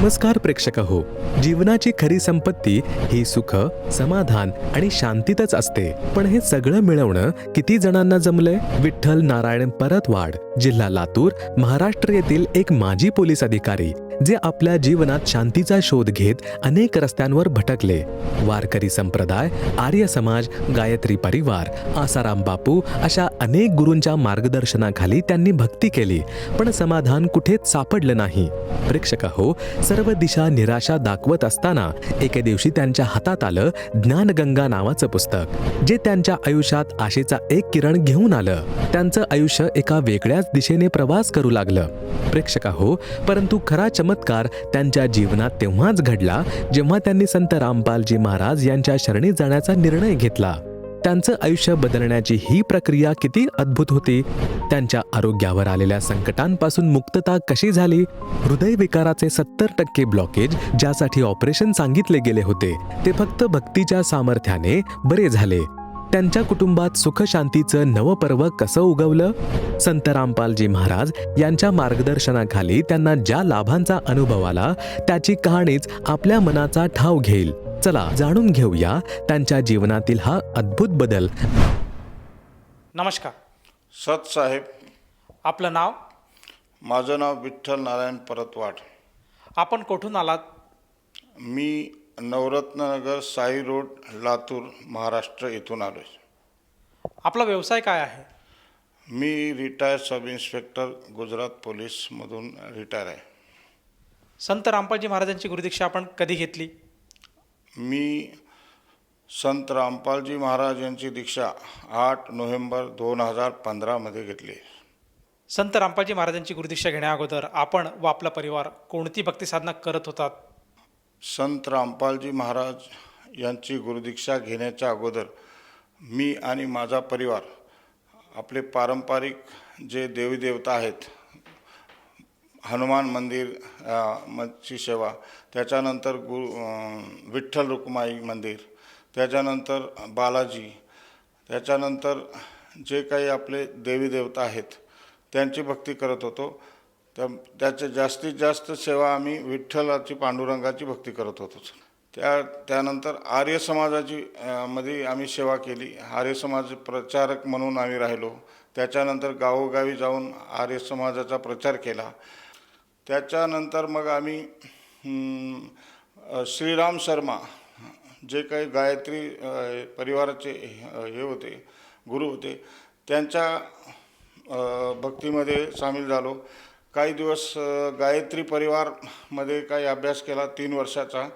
नमस्कार प्रेक्षक हो. जीवनाची खरी संपत्ती ही सुख समाधान आणि शांतीतच असते. पण हे सगळं मिळवणं किती जणांना जमलंय? विठ्ठल नारायण परतवाड जिल्हा लातूर महाराष्ट्र येथील एक माजी पोलीस अधिकारी. जे आपल्या जीवनात शांतीचा शोध घेत अनेक रस्त्यांवर भटकले. वारकरी संप्रदाय आर्य समाज गायत्री परिवार आसाराम बापू अशा अनेक गुरूंच्या मार्गदर्शनाखाली त्यांनी भक्ती केली पण समाधान कुठेच सापडलं नाही. प्रेक्षक हो सर्व दिशा निराशा दाखवत असताना एके दिवशी त्यांच्या हातात आलं ज्ञानगंगा नावाचं पुस्तक जे त्यांच्या आयुष्यात आशेचा एक किरण घेऊन आलं. त्यांचं आयुष्य एका वेगळ्याच दिशेने प्रवास करू लागलं. प्रेक्षक हो परंतु खरा चमत्कार त्यांच्या जीवनात तेव्हाच घडला जेव्हा त्यांनी संत रामपालजी महाराज यांच्या शरणी जाण्याचा निर्णय घेतला. त्यांचं आयुष्य बदलण्याची ही प्रक्रिया किती अद्भुत होती. त्यांच्या आरोग्यावर आलेल्या संकटांपासून मुक्तता कशी झाली? हृदयविकाराचे सत्तर टक्के ब्लॉकेज ज्यासाठी ऑपरेशन सांगितले गेले होते ते फक्त भक्तीच्या सामर्थ्याने बरे झाले. त्यांच्या कुटुंबात सुख शांतीचं नवपर्व कसं उगवलं? संत रामपालजी महाराज यांच्या मार्गदर्शनाखाली त्यांना ज्या लाभांचा अनुभव आला त्याची कहाणीच आपल्या मनाचा ठाव घेईल. चला जाणून घेऊया त्यांच्या जीवनातील हा अद्भुत बदल. नमस्कार. सत साहेब. आपलं नाव? माझं नाव विठ्ठल नारायण परतवाड. आपण कुठून आलात? मी नवरत्ननगर साई रोड लातूर महाराष्ट्र येथून आलो आहे आपला व्यवसाय काय आहे? मी रिटायर सब इन्स्पेक्टर गुजरात पोलीसमधून रिटायर आहे. संत रामपालजी महाराजांची गुरुदीक्षा आपण कधी घेतली? मी संत रामपालजी महाराज यांची दीक्षा आठ नोव्हेंबर दोन हजार पंधरामध्ये घेतली. संत रामपालजी महाराजांची गुरुदीक्षा घेण्या अगोदर आपण व आपला परिवार कोणती भक्ती साधना करत होतात? संत रामपालजी महाराज यांची गुरुदीक्षा घेण्याच्या अगोदर मी आणि माझा परिवार आपले पारंपरिक जे देवी देवता आहेत हनुमान मंदिर अ, मची सेवा त्याच्यानंतर गुरु विठ्ठल रुक्माई मंदिर त्याच्यानंतर बालाजी त्याच्यानंतर जे काही आपले देवी देवता आहेत त्यांची भक्ती करत होतो. त्या त्याचे जास्तीत जास्त सेवा आम्ही विठ्ठलाची पांडुरंगाची भक्ती करत होतो त्या त्यानंतर आर्य समाजाची मध्ये आम्ही सेवा केली. आर्य समाज प्रचारक म्हणून आम्ही राहिलो. त्याच्यानंतर गावोगावी जाऊन आर्य समाजाचा प्रचार केला. त्याच्यानंतर मग आम्ही श्रीराम शर्मा जे काही गायत्री परिवाराचे हे होते गुरु होते त्यांच्या भक्तीमध्ये सामील झालो. काही दिवस गायत्री परिवारमध्ये काही अभ्यास केला तीन वर्षाचा.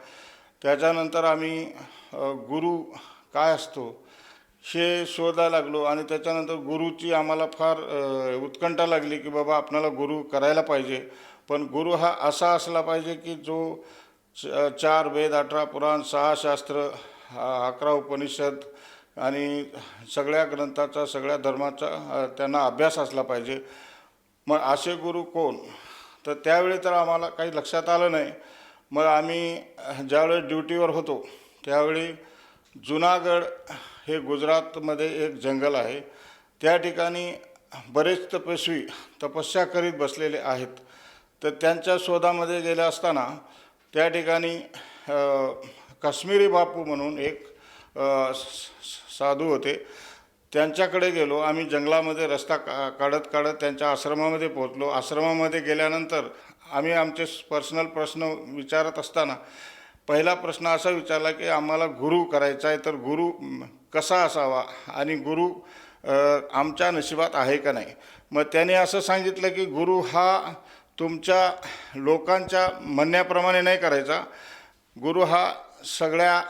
त्याच्यानंतर आम्ही गुरु काय असतो हे शोधायला लागलो आणि त्याच्यानंतर गुरुची आम्हाला फार उत्कंठा लागली की बाबा आपणाला गुरु करायला पाहिजे. पण गुरु हा असा असला पाहिजे की जो च- चार वेद अठरा पुराण सहा शास्त्र अकरा उपनिषद आणि सगळ्या ग्रंथाचा सगळ्या धर्माचा त्यांना अभ्यास असला पाहिजे. मग असे गुरु कोण? तर त्यावेळी तर आम्हाला काही लक्षात आलं नाही. मग आम्ही ज्यावेळेस ज्यावेळी ड्युटीवर होतो त्यावेळी जुनागड हे गुजरातमध्ये एक जंगल आहे. त्या ठिकाणी बरेच तपस्वी तपस्या करीत बसलेले आहेत. तर त्यांच्या शोधामध्ये गेले असताना त्या ठिकाणी काश्मीरी बापू म्हणून एक साधू होते. त्यांच्याकडे गेलो आम्ही जंगलामध्ये रस्ता का काढत काढत त्यांच्या आश्रमामध्ये पोहोचलो. आश्रमामध्ये गेल्यानंतर आम्ही आमचे पर्सनल प्रश्न विचारत असताना पहिला प्रश्न असा विचारला की आम्हाला गुरु करायचा आहे तर गुरु कसा असावा आणि गुरु आमच्या नशिबात आहे का नाही? मग त्याने असं सांगितलं की गुरु हा तुमच्या लोकांच्या म्हणण्याप्रमाणे नाही करायचा. गुरु हा सगळ्या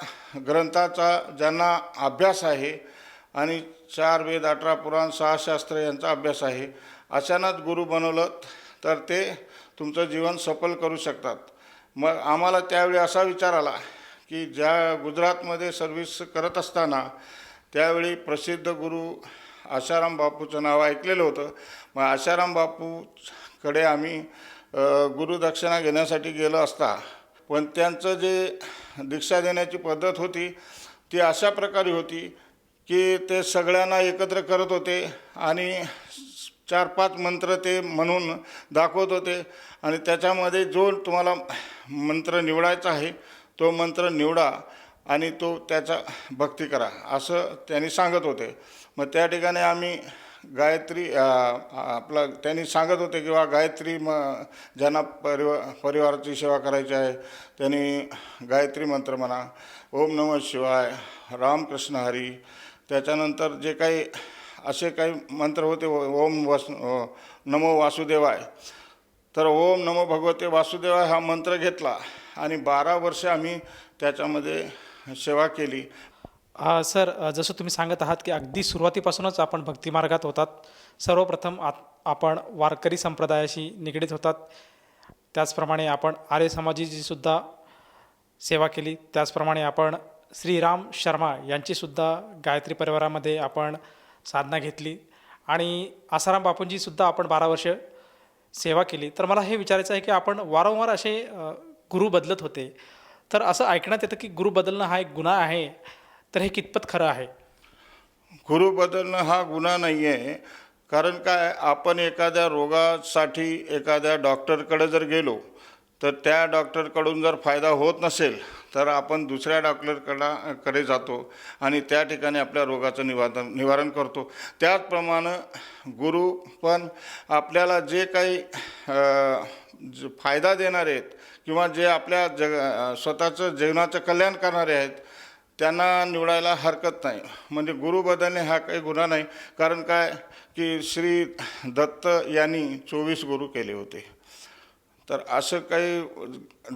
ग्रंथाचा ज्यांना अभ्यास आहे आणि चार वेद अठरा पुराण सहा शास्त्र यांचा अभ्यास आहे. अचानक गुरु बनवलं तर ते तुमचं जीवन सफल करू शकतात. मग आम्हाला त्यावेळी असा विचार आला की ज्या गुजरातमध्ये सर्व्हिस करत असताना त्यावेळी प्रसिद्ध गुरु आशाराम बापूचं नाव ऐकलेलं होतं. मग आशाराम बापूकडे आम्ही गुरुदक्षिणा घेण्यासाठी गेलो असता. पण त्यांचं जे दीक्षा देण्याची पद्धत होती ती अशा प्रकारे होती की ते सगळ्यांना एकत्र करत होते आणि चार पाच मंत्र ते म्हणून दाखवत होते. आणि त्याच्यामध्ये जो तुम्हाला मंत्र निवडायचा आहे तो मंत्र निवडा आणि तो त्याचा भक्ती करा असं त्यांनी सांगत होते. मग त्या ठिकाणी आम्ही गायत्री आपलं त्यांनी सांगत होते किंवा गायत्री म ज्यांना परिवा परिवाराची सेवा करायची आहे त्यांनी गायत्री मंत्र म्हणा ओम नमः शिवाय रामकृष्ण हरी त्याच्यानंतर जे काही असे काही मंत्र होते ओम वस नमो वासुदेवाय. तर ओम नमो भगवते वासुदेवाय हा मंत्र घेतला आणि बारा वर्ष आम्ही त्याच्यामध्ये सेवा केली. सर जसं तुम्ही सांगत आहात की अगदी सुरुवातीपासूनच आपण भक्तिमार्गात होतात. सर्वप्रथम आत आपण वारकरी संप्रदायाशी निगडीत होतात. त्याचप्रमाणे आपण आर्य समाजाची सुद्धा सेवा केली. त्याचप्रमाणे आपण श्रीराम शर्मा यांचीसुद्धा गायत्री परिवारामध्ये आपण साधना घेतली. आणि आसाराम बापूंचीसुद्धा आपण बारा वर्ष सेवा केली. तर मला हे विचारायचं आहे की आपण वारंवार असे गुरु बदलत होते. तर असं ऐकण्यात येतं की गुरु बदलणं हा एक गुन्हा आहे. तर हे कितपत खरं आहे? गुरु बदलणं हा गुन्हा नाही आहे कारण काय आपण एखाद्या रोगासाठी एखाद्या डॉक्टरकडे जर गेलो तर त्या डॉक्टरकडून जर फायदा होत नसेल तर आपण दुसऱ्या डॉक्टरकडा कडे जातो आणि त्या ठिकाणी आपल्या रोगाचं निवारण निवारण करतो. त्याचप्रमाणे गुरु पण आपल्याला जे काही फायदा देणारे आहेत किंवा जे आपल्या जग स्वतःचं जीवनाचं कल्याण करणारे आहेत त्यांना निवडायला हरकत नाही. म्हणजे गुरु बदलणे हा काही गुन्हा नाही. कारण काय? की श्री दत्त यांनी चोवीस गुरु केले होते. तर असं काही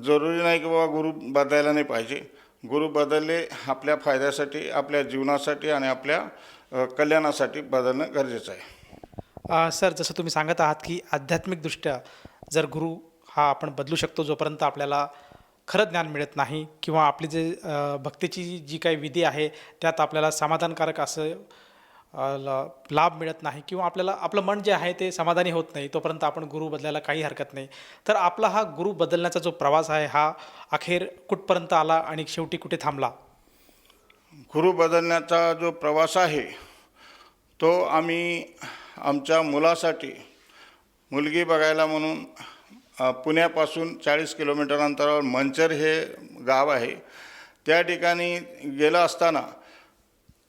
जरुरी नाही की बाबा गुरु बदलायला नाही पाहिजे. गुरु बदलले आपल्या फायद्यासाठी आपल्या जीवनासाठी आणि आपल्या कल्याणासाठी बदलणं गरजेचं आहे. सर जसं तुम्ही सांगत आहात की आध्यात्मिकदृष्ट्या जर गुरु हा आपण बदलू शकतो जोपर्यंत आपल्याला खरं ज्ञान मिळत नाही किंवा आपली जे भक्तीची जी काही विधी आहे त्यात आपल्याला समाधानकारक असं लाभ मिळत नाही किंवा आपल्याला आपलं मन जे आहे ते समाधानी होत नाही तोपर्यंत आपण गुरु बदलायला काही हरकत नाही. तर आपला हा गुरु बदलण्याचा जो प्रवास आहे हा अखेर कुठपर्यंत आला आणि शेवटी कुठे थांबला? गुरु बदलण्याचा जो प्रवास आहे तो आम्ही आमच्या मुलासाठी मुलगी बघायला म्हणून पुण्यापासून चाळीस किलोमीटर अंतरावर मंचर हे गाव आहे. त्या ठिकाणी गेलं असताना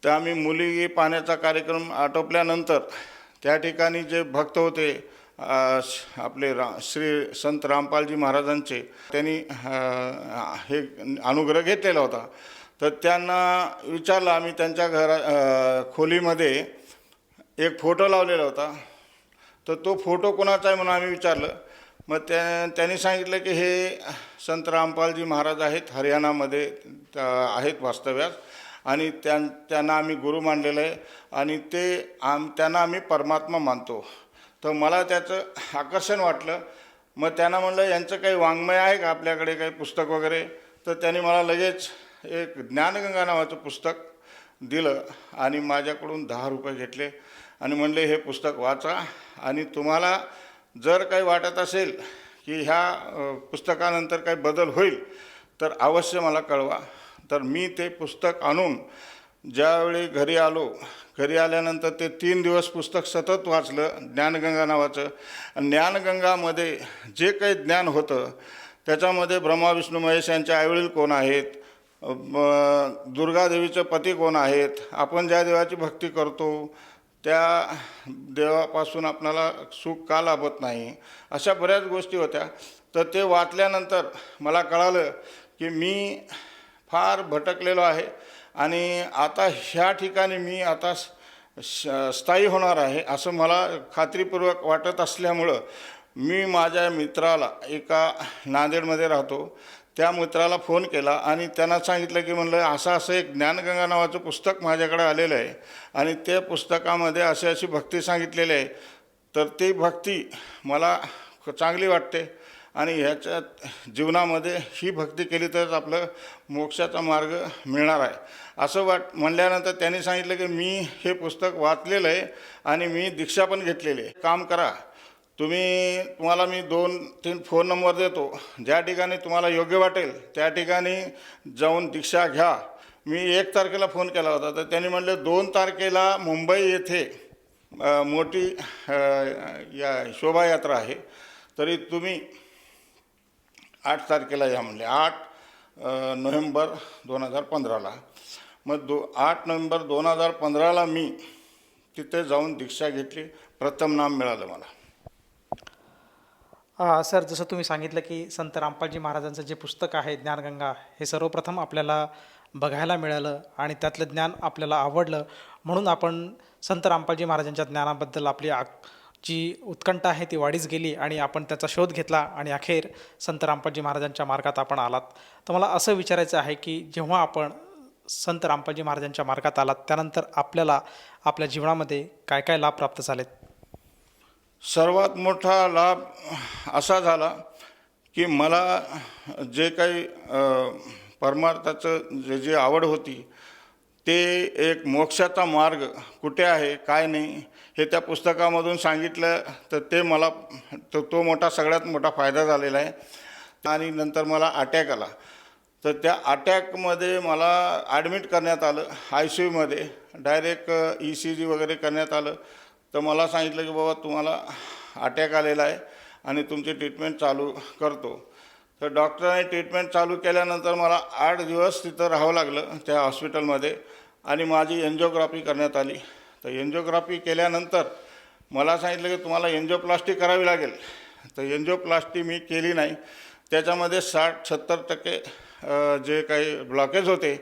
तर आम्ही मुलगी पाहण्याचा कार्यक्रम आटोपल्यानंतर त्या ठिकाणी जे भक्त होते आपले रा श्री संत रामपालजी महाराजांचे त्यांनी हे अनुग्रह घेतलेला होता. तर त्यांना विचारलं आम्ही त्यांच्या घरा खोलीमध्ये एक फोटो लावलेला होता. तर तो फोटो कोणाचा आहे म्हणून आम्ही विचारलं. मग त्या त्यांनी सांगितलं की हे संत रामपालजी महाराज आहेत हरियाणामध्ये आहेत वास्तव्यात आणि त्यां त्यांना आम्ही गुरु मानलेलं आहे. आणि ते आम त्यांना आम्ही परमात्मा मानतो. तर मला त्याचं आकर्षण वाटलं. मग त्यांना म्हणलं यांचं काही वाङ्मय आहे का आपल्याकडे काही पुस्तक वगैरे? तर त्यांनी मला लगेच एक ज्ञानगंगा नावाचं पुस्तक दिलं आणि माझ्याकडून दहा रुपये घेतले. आणि म्हणले हे पुस्तक वाचा आणि तुम्हाला जर काही वाटत असेल की ह्या पुस्तकानंतर काही बदल होईल तर अवश्य मला कळवा. तर मी ते पुस्तक आणून ज्यावेळी घरी आलो घरी आल्यानंतर ते तीन दिवस पुस्तक सतत वाचलं ज्ञानगंगा नावाचं. ज्ञानगंगामध्ये जे काही ज्ञान होतं त्याच्यामध्ये ब्रह्मा विष्णू महेश यांचे आईवडील कोण आहेत? दुर्गादेवीचे पती कोण आहेत? आपण ज्या देवाची भक्ती करतो त्या देवापासून आपणाला सुख का लाभत नाही? अशा बऱ्याच गोष्टी होत्या. तर ते वाचल्यानंतर मला कळालं की मी फार भटकलेलो आहे. आणि आता ह्या ठिकाणी मी आता श- स्थायी होणार आहे असं मला खात्रीपूर्वक वाटत असल्यामुळं मी माझ्या मित्राला एका नांदेडमध्ये राहतो त्या मित्राला फोन केला आणि त्यांना सांगितलं की म्हणलं असं असं एक ज्ञानगंगा नावाचं पुस्तक माझ्याकडे आलेलं आहे. आणि त्या पुस्तकामध्ये अशी अशी भक्ती सांगितलेली आहे. तर ती भक्ती मला चांगली वाटते. आणि ह्याच्यात जीवनामध्ये ही भक्ती केली तरच आपलं मोक्षाचा मार्ग मिळणार आहे. असं वाट म्हणल्यानंतर त्यांनी सांगितलं की मी हे पुस्तक वाचलेलं आहे आणि मी दीक्षा पण घेतलेली आहे. काम करा. तुम्ही तुम्हाला मी दोन तीन फोन नंबर देतो. ज्या ठिकाणी तुम्हाला योग्य वाटेल त्या ठिकाणी जाऊन दीक्षा घ्या. मी एक तारखेला फोन केला होता. तर त्यांनी म्हणले दोन तारखेला मुंबई येथे मोठी या शोभायात्रा आहे. तरी तुम्ही आठ तारखेला या म्हणले. आठ नोव्हेंबर दोन हजार पंधराला. मग दो आठ नोव्हेंबर दोन हजार पंधराला मी तिथे जाऊन दीक्षा घेतली. प्रथम नाम मिळालं मला. अ, सर जसं तुम्ही सांगितलं की संत रामपालजी महाराजांचं जे पुस्तक आहे ज्ञानगंगा हे सर्वप्रथम आपल्याला बघायला मिळालं आणि त्यातलं ज्ञान आपल्याला आवडलं. म्हणून आपण संत रामपालजी महाराजांच्या ज्ञानाबद्दल आपली आ जी उत्कंठा आहे ती वाढीच गेली आणि आपण त्याचा शोध घेतला आणि अखेर संत रामपाजी महाराजांच्या मार्गात आपण आलात. तर मला असं विचारायचं आहे की जेव्हा आपण संत रामपाजी महाराजांच्या मार्गात आलात त्यानंतर आपल्याला आपल्या जीवनामध्ये काय काय लाभ प्राप्त झालेत? सर्वात मोठा लाभ असा झाला की मला जे काही परमार्थाचं जे जे आवड होती ते एक मोक्षाचा मार्ग कुठे आहे काय नाही हे त्या पुस्तकामधून सांगितलं तर ते मला तो तो मोठा सगळ्यात मोठा फायदा झालेला आहे. आणि नंतर मला अटॅक आला. तर त्या अटॅकमध्ये मला ॲडमिट करण्यात आलं आय सी यूमध्ये डायरेक्ट ई सी जी वगैरे करण्यात आलं. तर मला सांगितलं की बाबा तुम्हाला अटॅक आलेला आहे आणि तुमची ट्रीटमेंट चालू करतो. तर डॉक्टरांनी ट्रीटमेंट चालू केल्यानंतर मला आठ दिवस तिथं राहावं लागलं त्या हॉस्पिटलमध्ये आणि माझी एन्जिओग्राफी करण्यात आली. तर एन्जिओग्राफी केल्यानंतर मला सांगितलं की तुम्हाला एन्जिओप्लास्टी करावी लागेल. तर एन्जिओप्लास्टी मी केली नाही. त्याच्यामध्ये साठ सत्तर टक्के जे काही ब्लॉकेज होते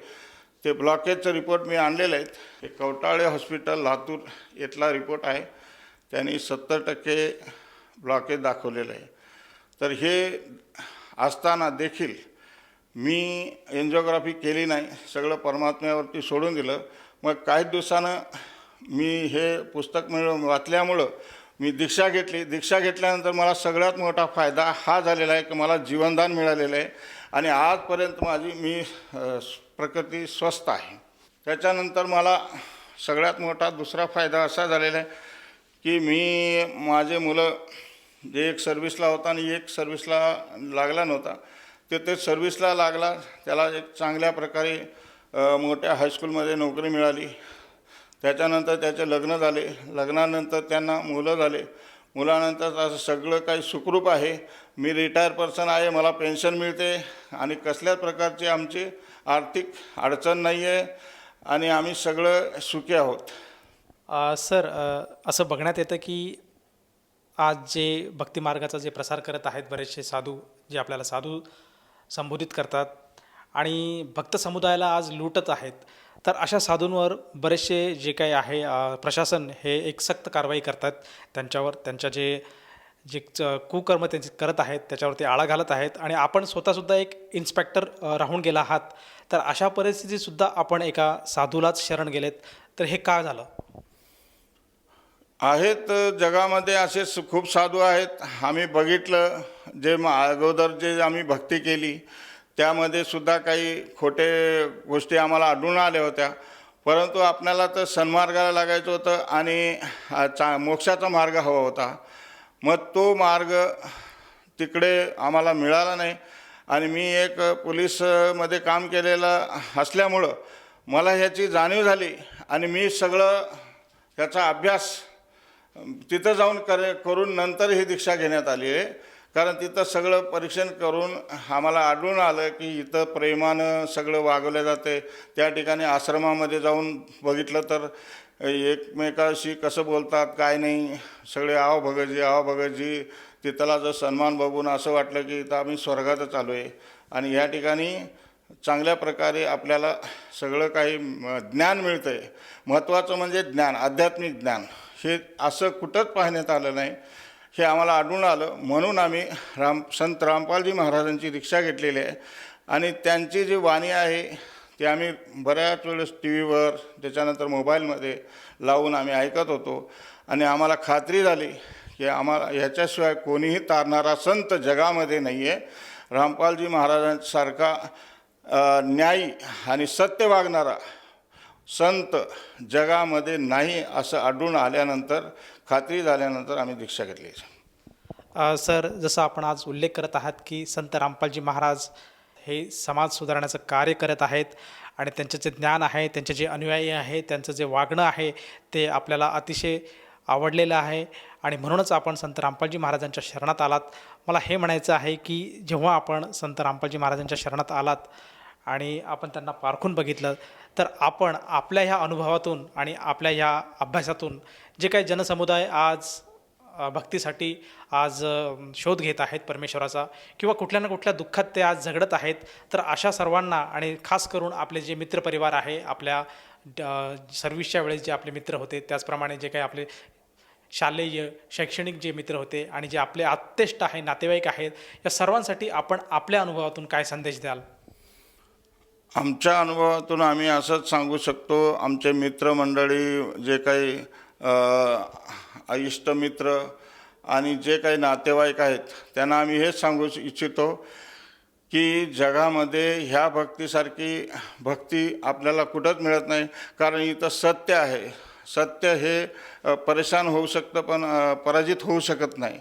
ते ब्लॉकेजचं रिपोर्ट मी आणलेले आहेत. हे कवटाळे हॉस्पिटल लातूर इथला रिपोर्ट आहे. त्यांनी सत्तर टक्के ब्लॉकेज दाखवलेलं आहे. तर हे असताना देखील मी एन्जिओग्राफी केली नाही सगळं परमात्म्यावरती सोडून दिलं. मग काही दिवसानं मी हे पुस्तक मिळ वाचल्यामुळं मी दीक्षा घेतली. दीक्षा घेतल्यानंतर मला सगळ्यात मोठा फायदा हा झालेला आहे की मला जीवनदान मिळालेलं आहे. आणि आजपर्यंत माझी मी प्रकृती स्वस्थ आहे. त्याच्यानंतर मला सगळ्यात मोठा दुसरा फायदा असा झालेला आहे की मी माझे मुलं जे एक सर्व्हिसला होता आणि एक सर्व्हिसला लागला नव्हता ते ते सर्व्हिसला लागला. त्याला एक चांगल्या प्रकारे मोठ्या हायस्कूलमध्ये नोकरी मिळाली. त्याच्यानंतर त्याचे लग्न झाले. लग्नानंतर त्यांना मुलं झाले. मुलानंतर असं सगळं काही सुखरूप आहे. मी रिटायर पर्सन आहे मला पेन्शन मिळते आणि कसल्याच प्रकारची आमची आर्थिक अडचण नाही आहे आणि आम्ही सगळं सुखी आहोत. सर असं बघण्यात येतं की आज जे भक्तिमार्गाचा जे प्रसार करत आहेत बरेचसे साधू जे आपल्याला साधू संबोधित करतात. आणि भक्त समुदायाला आज लुटत आहेत. तर अशा साधूंवर बरेचसे जे काही आहे प्रशासन हे एक सक्त कारवाई करतात. त्यांच्यावर त्यांच्या जे जे च- कुकर्म त्यांचे करत आहेत त्याच्यावरती आळा घालत आहेत. आणि आपण स्वतःसुद्धा एक इन्स्पेक्टर राहून गेला आहात. तर अशा परिस्थितीतसुद्धा आपण एका साधूलाच शरण गेलेत. तर हे का झालं? आहेत जगामध्ये असे स- खूप साधू आहेत. आम्ही बघितलं जे म अगोदर जे आम्ही भक्ती केली त्यामध्ये सुद्धा काही खोटे गोष्टी आम्हाला आढळून आल्या होत्या. परंतु आपल्याला तर सन्मार्गाला लागायचं होतं आणि चा मोक्षाचा मार्ग हवा होता. मग तो मार्ग तिकडे आम्हाला मिळाला नाही आणि मी एक पोलीसमध्ये काम केलेलं असल्यामुळं मला ह्याची जाणीव झाली आणि मी सगळं ह्याचा अभ्यास तिथं जाऊन करे करून नंतर ही दीक्षा घेण्यात आली आहे. कारण तिथं सगळं परीक्षण करून आम्हाला आढळून आलं की इथं प्रेमानं सगळं वागवलं जाते. त्या ठिकाणी आश्रमामध्ये जाऊन बघितलं तर एकमेकाशी कसं बोलतात काय नाही सगळे आव भगतजी आव भगतजी तिथला जर सन्मान बघून असं वाटलं की इथं आम्ही स्वर्गातच आलो आहे. आणि या ठिकाणी चांगल्या प्रकारे आपल्याला सगळं काही ज्ञान मिळतं आहे महत्त्वाचं म्हणजे ज्ञान आध्यात्मिक ज्ञान. हे असं कुठंच पाहण्यात आलं नाही. हे आम्हाला आढळून आलं. म्हणून आम्ही राम संत रामपालजी महाराजांची रिक्षा घेतलेली आहे. आणि त्यांची जी वाणी आहे ती आम्ही बऱ्याच वेळेस टी व्हीवर त्याच्यानंतर मोबाईलमध्ये लावून आम्ही ऐकत होतो. आणि आम्हाला खात्री झाली की आम्हाला ह्याच्याशिवाय कोणीही तारणारा संत जगामध्ये नाही आहे रामपालजी महाराजांसारखा न्यायी आणि सत्य वागणारा संत जगामध्ये नाही असं आढळून आल्यानंतर खात्री झाल्यानंतर आम्ही दीक्षा घेतली. सर जसं आपण आज उल्लेख करत आहात की संत रामपालजी महाराज हे समाज सुधारण्याचं कार्य करत आहेत आणि त्यांचं जे ज्ञान आहे त्यांचे जे अनुयायी आहे त्यांचं जे वागणं आहे ते आपल्याला अतिशय आवडलेलं आहे. आणि म्हणूनच आपण संत रामपालजी महाराजांच्या शरणात आलात. मला हे म्हणायचं आहे की जेव्हा आपण संत रामपालजी महाराजांच्या शरणात आलात आणि आपण त्यांना पारखून बघितलं तर आपण आपल्या ह्या अनुभवातून आणि आपल्या ह्या अभ्यासातून जे काही जनसमुदाय आज भक्तीसाठी आज शोध घेत आहेत परमेश्वराचा किंवा कुठल्या ना कुठल्या दुःखात ते आज झगडत आहेत तर अशा सर्वांना आणि खास करून आपले जे मित्रपरिवार आहे आपल्या ड- सर्व्हिसच्या वेळेस जे आपले मित्र होते त्याचप्रमाणे जे काही आपले शालेय शैक्षणिक जे मित्र होते आणि जे आपले आत्तेष्ट आहे नातेवाईक आहेत या सर्वांसाठी आपण आपल्या अनुभवातून काय संदेश द्याल? आमच्या अनुभवातून आम्ही असंच सांगू शकतो आमचे मित्रमंडळी जे काही इष्टमित्र आणि जे काही नातेवाईक आहेत त्यांना आम्ही हेच सांगू इच्छितो की जगामध्ये ह्या भक्तीसारखी भक्ती आपल्याला कुठंच मिळत नाही कारण इथं सत्य आहे. सत्य हे परेशान होऊ शकतं पण पराजित होऊ शकत नाही.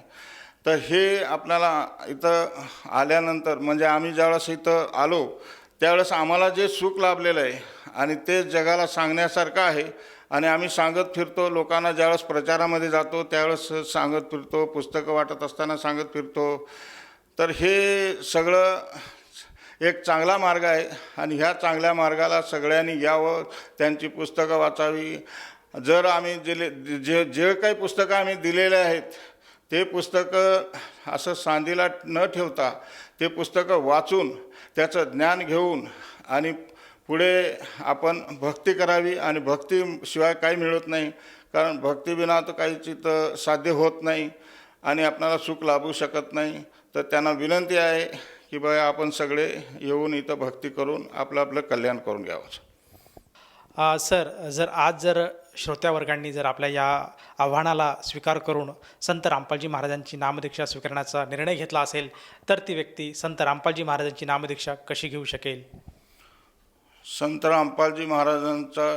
तर हे आपल्याला इथं आल्यानंतर म्हणजे आम्ही ज्यावेळेस इथं आलो त्यावेळेस आम्हाला जे सुख लाभलेलं आहे आणि ते जगाला सांगण्यासारखं आहे आणि आम्ही सांगत फिरतो लोकांना ज्यावेळेस प्रचारामध्ये जातो त्यावेळेस सांगत फिरतो पुस्तकं वाटत असताना सांगत फिरतो. तर हे सगळं एक चांगला मार्ग आहे आणि ह्या चांगल्या मार्गाला सगळ्यांनी यावं त्यांची पुस्तकं वाचावी. जर आम्ही दिले जे जे काही पुस्तकं आम्ही दिलेले आहेत ते पुस्तकं असं सांदीला न ठेवता ते पुस्तकं वाचून त्याचं ज्ञान घेऊन आणि पुढे आपण भक्ती करावी आणि भक्तीशिवाय काही मिळत नाही कारण भक्तीविना तर काही इथं साध्य होत नाही आणि आपणाला सुख लाभू शकत नाही. तर त्यांना विनंती आहे की बा आपण सगळे येऊन इथं भक्ती करून आपलं आपलं कल्याण करून घ्यावं. सर जर आज जर श्रोत्यावर्गांनी जर आपल्या या आव्हानाला स्वीकार करून संत रामपालजी महाराजांची नामदीक्षा स्वीकारण्याचा निर्णय घेतला असेल तर ती व्यक्ती संत रामपालजी महाराजांची नामदीक्षा कशी घेऊ शकेल? संत रामपालजी महाराजांचा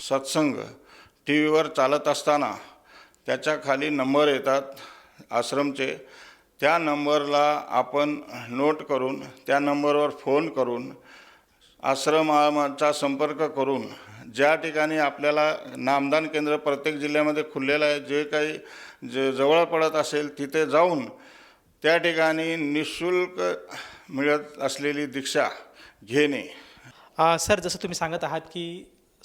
सत्संग टी व्हीवर चालत असताना त्याच्याखाली नंबर येतात आश्रमचे. त्या नंबरला आपण नोट करून त्या नंबरवर फोन करून आश्रमाचा संपर्क करून ज्या ठिकाणी आपल्याला नामदान केंद्र प्रत्येक जिल्ह्यामध्ये खुललेलं आहे जे काही ज जवळ पडत असेल तिथे जाऊन त्या ठिकाणी निशुल्क मिळत असलेली दीक्षा घेणे. सर जसं तुम्ही सांगत आहात की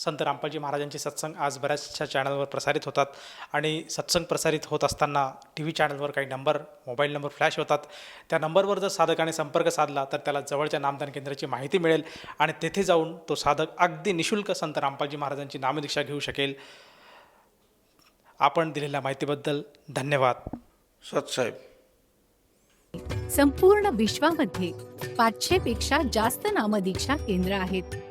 संत रामपालजी महाराजांचे सत्संग आज बऱ्याचशा चॅनलवर प्रसारित होतात. आणि सत्संग प्रसारित होत असताना टी व्ही चॅनलवर काही नंबर मोबाईल नंबर फ्लॅश होतात. त्या नंबरवर जर साधकाने संपर्क साधला तर त्याला जवळच्या नामदान केंद्राची माहिती मिळेल आणि तेथे जाऊन तो साधक अगदी निशुल्क संत रामपालजी महाराजांची नामदीक्षा घेऊ शकेल. आपण दिलेल्या माहितीबद्दल धन्यवाद. सतसाहेब संपूर्ण विश्वामध्ये पाचशे पेक्षा जास्त नामदीक्षा केंद्र आहेत.